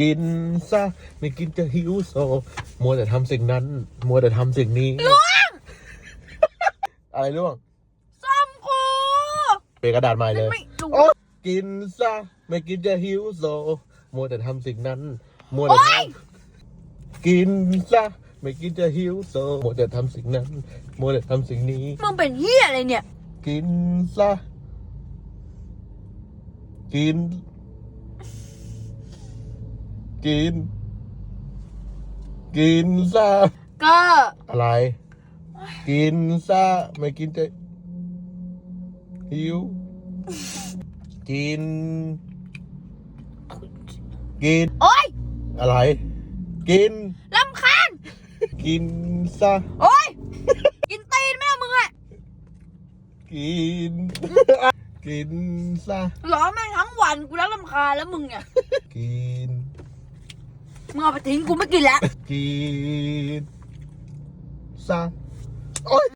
กินซะไม่กินจะหิวโซ มัวแต่ทำสิ่งนั้น มัวแต่ทำสิ่งนี้ล่วง อะไรล่วงส้มกูเปลี่ยนกระดาษใหม่เลย ไม่รู้ โอ๊ยกินซะไม่กินจะหิวโซ มัวแต่ทำสิ่งนั้น มัวแต่ทำกินซะไม่กินจะหิวโซ มัวแต่ทำสิ่งนั้น มัวแต่ทำสิ่งนี้ มึงเป็นเฮียอะไรเนี่ย กินซะกิน กิน กินซะก็อะไร กินซะไม่กินจะหิว กิน กิน โอ๊ยอะไร กิน ลำคาญกินซะโอ๊ยกินตีนไม่เอามึงอะกิน กินซะ ร้องแม่งทั้งวันกูแล้วลำคาญแล้วมึงเนี่ย กิน มึงเอาไปทิ้งกูไม่กินแล้วกินซะโอ๊ย